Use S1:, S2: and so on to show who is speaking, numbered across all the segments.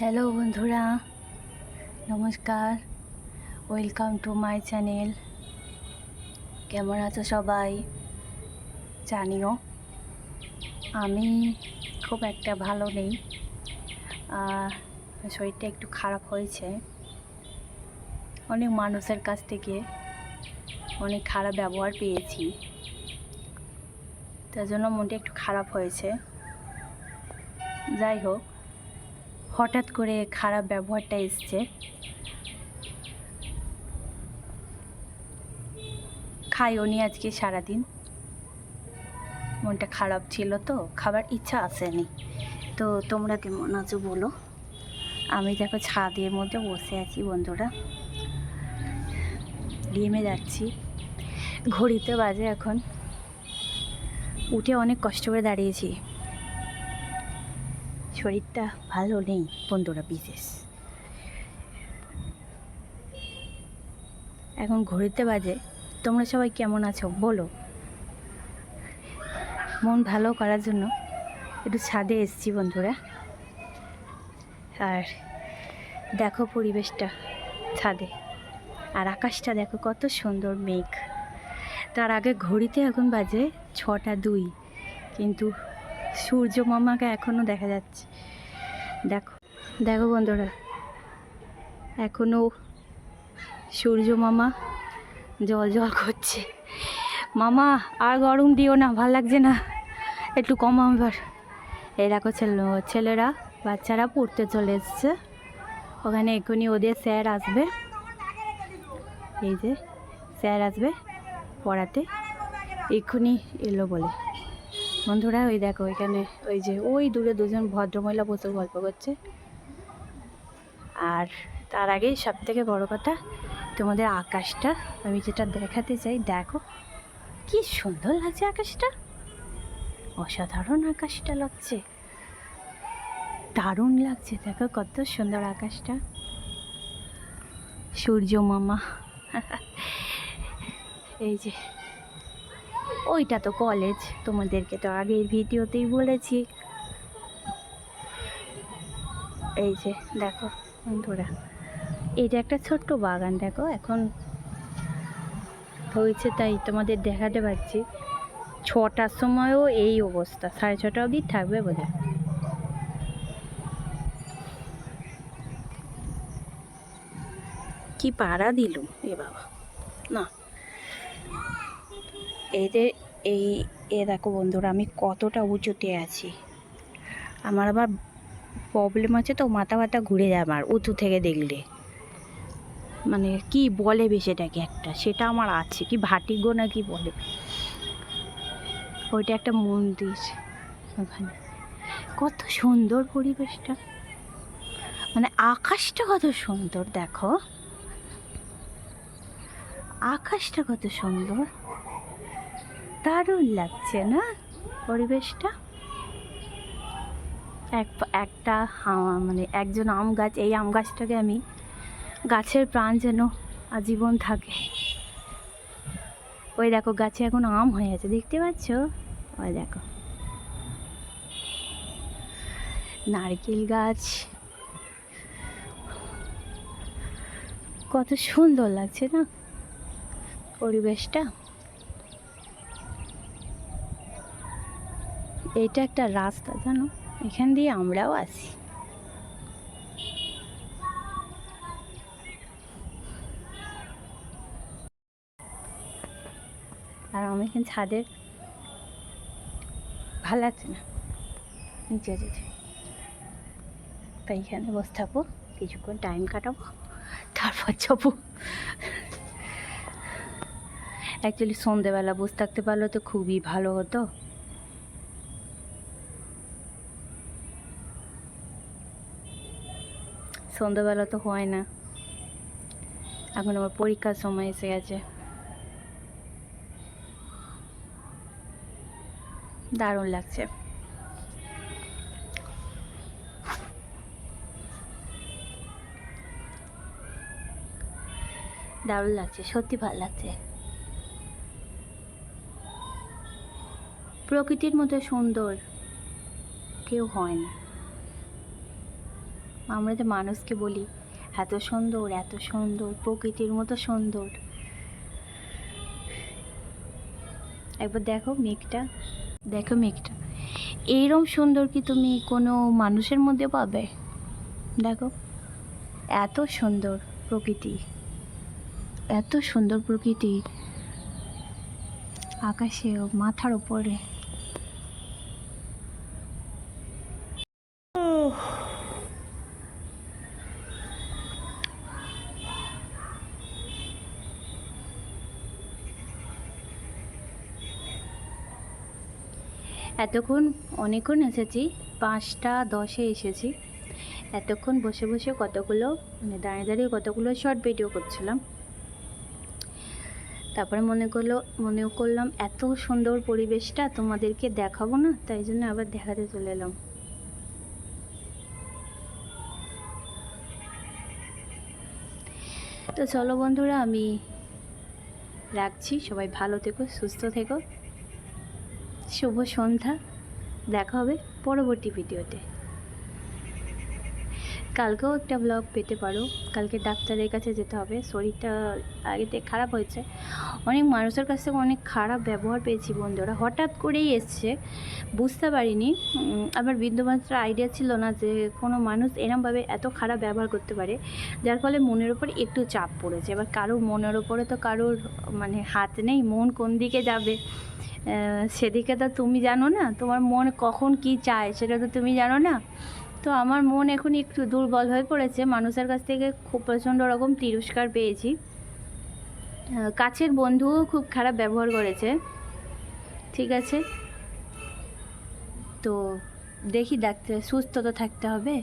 S1: Hello বন্ধুরা, নমস্কার। Welcome to my channel কেমন আছো সবাই? জানিও, আমি খুব একটা ভালো নেই। শরীরটা একটু খারাপ হয়েছে। অনেক মানুষের কাছ থেকে অনেক খারাপ ব্যবহার পেয়েছি। তার জন্য মনটা একটু খারাপ হয়েছে। যাই হোক হঠাৎ করে খারাপ ব্যবহারটা এসছে। খাইও নি আজকে সারাদিন। মনটা খারাপ ছিল তো, খাবার ইচ্ছা আসেনি। তো তোমরা কেমন আছো বলো? আমি দেখো ছাদের মধ্যে বসে আছি বন্ধুরা। ডিমে যাচ্ছি। ঘড়িতে বাজে এখন। উঠে অনেক কষ্ট করে দাঁড়িয়েছি। শরীরটা ভালো নেই বন্ধুরা, বিশেষ। এখন ঘড়িতে বাজে, তোমরা সবাই কেমন আছো? বলো। মন ভালো করার জন্য একটু ছাদে এসছি বন্ধুরা। আর দেখো পরিবেশটা ছাদে। আর আকাশটা দেখো কত সুন্দর মেঘ। তার আগে ঘড়িতে এখন বাজে ছটা দুই, কিন্তু সূর্য মামাকে এখনও দেখা যাচ্ছে। দেখো দেখো বন্ধুরা এখনও সূর্য মামা জল জল করছে। মামা, আর গরম দিও না, ভালো লাগছে না। একটু কমাও এবার। এই দেখো ছেলে, ছেলেরা, বাচ্চারা পড়তে চলে এসছে। ওখানে এখনই ওদের স্যার আসবে। এই যে, স্যার আসবে পড়াতে। এক্ষুনি এলো বলে। বন্ধুরা, ওই দেখো ওইখানে ওই যে ওই দূরে দুজন ভদ্রমহিলা বসে গল্প করছে। আর তার আগেই সব থেকে বড় কথা, তোমাদের আকাশটা, আমি যেটা দেখাতে চাই, দেখো কি সুন্দর লাগছে আকাশটা। অসাধারণ আকাশটা লাগছে। দারুণ লাগছে, দেখো কত সুন্দর আকাশটা। সূর্য মামা, এই যে ওইটা তো কলেজ তোমাদেরকে তো আগের ভিডিওতেই বলেছি। এই যে, দেখো বন্ধুরা এটা একটা ছোট্ট বাগান, দেখো এখন হয়েছে তাই তোমাদের দেখাতে পারছি। ছটার সময়ও এই অবস্থা, সাড়ে ছটা অবধি থাকবে বোধ কি পাড়া দিল এ বাবা, না। এদের এই, এ দেখো বন্ধুরা, আমি কতটা উঁচুতে আছি। আমার আবার প্রবলেম আছে তো, মাথা ব্যথা ঘুরে যায় আমার, উঁচু থেকে দেখলে। মানে কি বলে সেটাকে একটা, সেটা আমার আছে, কি ভাটিগো না কি বলে। ওইটা একটা মন্দির ওখানে। কত সুন্দর পরিবেশটা। মানে আকাশটা কত সুন্দর, দেখো। আকাশটা কত সুন্দর। দারুণ লাগছে, না? পরিবেশটা? এক, একটা হা- মানে একজন আম গাছ, এই আম গাছটাকে আমি গাছের প্রাণ যেন আজীবন থাকে। ওই দেখো, গাছে এখন আম হয়ে আছে, দেখতে পাচ্ছ? ওই দেখো। নারকেল গাছ। কত সুন্দর লাগছে, না? পরিবেশটা। এইটা একটা রাস্তা, জানো? এখান দিয়ে আমরাও আসি। আর আমি এখানে ছাদের ভালো লাগছে না। নিচে যেতে। তাই এখানে বসে থাকব, কিছুক্ষণ টাইম কাটাবো, তারপর যাব। অ্যাকচুয়ালি সন্ধেবেলা বসে থাকতে পারলে তো খুবই ভালো হতো। সন্ধ্যাবেলা তো হয় না। এখন আমার পরীক্ষার সময় এসে গেছে। দারুণ লাগছে। দারুণ লাগছে, সত্যি ভালো লাগছে। প্রকৃতির মতো সুন্দর কেউ হয় না। আমরা যে মানুষকে বলি, এত সুন্দর এত সুন্দর, প্রকৃতির মতো সুন্দর। একবার দেখো মেঘটা দেখো মেঘটা। এইরকম সুন্দর কি তুমি কোনো মানুষের মধ্যে পাবে? দেখো, এত সুন্দর প্রকৃতি, এত সুন্দর প্রকৃতি। আকাশে, মাথার উপরে। এতক্ষণ অনেকক্ষণ এসেছি, পাঁচটা দশে এসেছি। এতক্ষণ বসে বসে কতগুলো মানে দাঁড়িয়ে দাঁড়িয়ে কতগুলো শর্ট ভিডিও করছিলাম। তারপরে মনে করল, মনে করলাম এত সুন্দর পরিবেশটা তোমাদেরকে দেখাবো না, তাই জন্য আবার দেখাতে চলে এলাম। তো চলো বন্ধুরা, আমি রাখছি। সবাই ভালো থেকো, সুস্থ থেকো। শুভ সন্ধ্যা। দেখা হবে পরবর্তী ভিডিওতে। কালকেও একটা ব্লগ পেতে পারো। কালকে ডাক্তারের কাছে যেতে হবে। শরীরটা আগেতে খারাপ হয়েছে। অনেক মানুষের কাছ থেকে অনেক খারাপ ব্যবহার পেয়েছি বন্ধুরা। হঠাৎ করেই এসছে। বুঝতে পারিনি। আবার বিন্দুমাত্র আইডিয়া ছিল না যে কোনো মানুষ এরমভাবে এত খারাপ ব্যবহার করতে পারে। যার ফলে মনের ওপর একটু চাপ পড়েছে। এবার কারোর মনের ওপরে তো কারোর মানে হাত নেই, মন কোন দিকে যাবে? সেদিকে তো তুমি জানো না, তোমার মন কখন কি চায় সেটা তো তুমি জানো না। তো আমার মন এখন একটু দুর্বল হয়ে পড়েছে, মানুষের কাছ থেকে খুব প্রচণ্ড রকম তিরস্কার পেয়েছি। কাছের বন্ধুও খুব খারাপ ব্যবহার করেছে, ঠিক আছে? তো দেখি ডাক্তার, সুস্থ তো থাকতে হবে,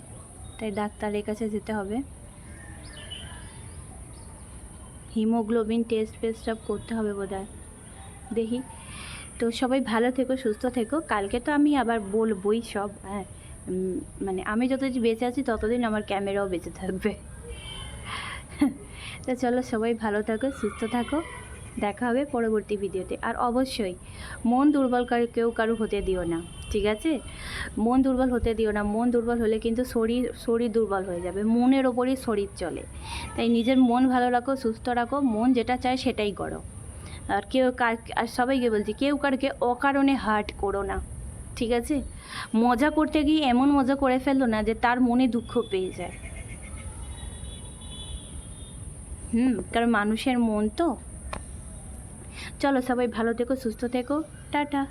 S1: তাই ডাক্তারের কাছে যেতে হবে। হিমোগ্লোবিন টেস্ট ফেস্ট সব করতে হবে বোধহয়। দেখি। তো সবাই ভালো থেকো, সুস্থ থেকো। কালকে তো আমি আবার বলবই সব হ্যাঁ। মানে আমি যতদিন বেঁচে আছি, ততদিন আমার ক্যামেরাও বেঁচে থাকবে। তো চলো সবাই ভালো থাকো, সুস্থ থাকো। দেখা হবে পরবর্তী ভিডিওতে। আর অবশ্যই, মন দুর্বল কেউ কারও হতে দিও না, ঠিক আছে? মন দুর্বল হতে দিও না। মন দুর্বল হলে কিন্তু শরীর শরীর দুর্বল হয়ে যাবে। মনের ওপরই শরীর চলে। তাই নিজের মন ভালো রাখো, সুস্থ রাখো। মন যেটা চায় সেটাই করো। আর কেউ আর সবাইকে বলছি, কেউ কারকে অকারণে হার্ট করো না, ঠিক আছে? মজা করতে গিয়ে এমন মজা করে ফেলল না যে তার মনে দুঃখ পেয়ে যায়। হুম, কারণ মানুষের মন তো। চলো সবাই ভালো থেকো, সুস্থ থেকো। টাটা।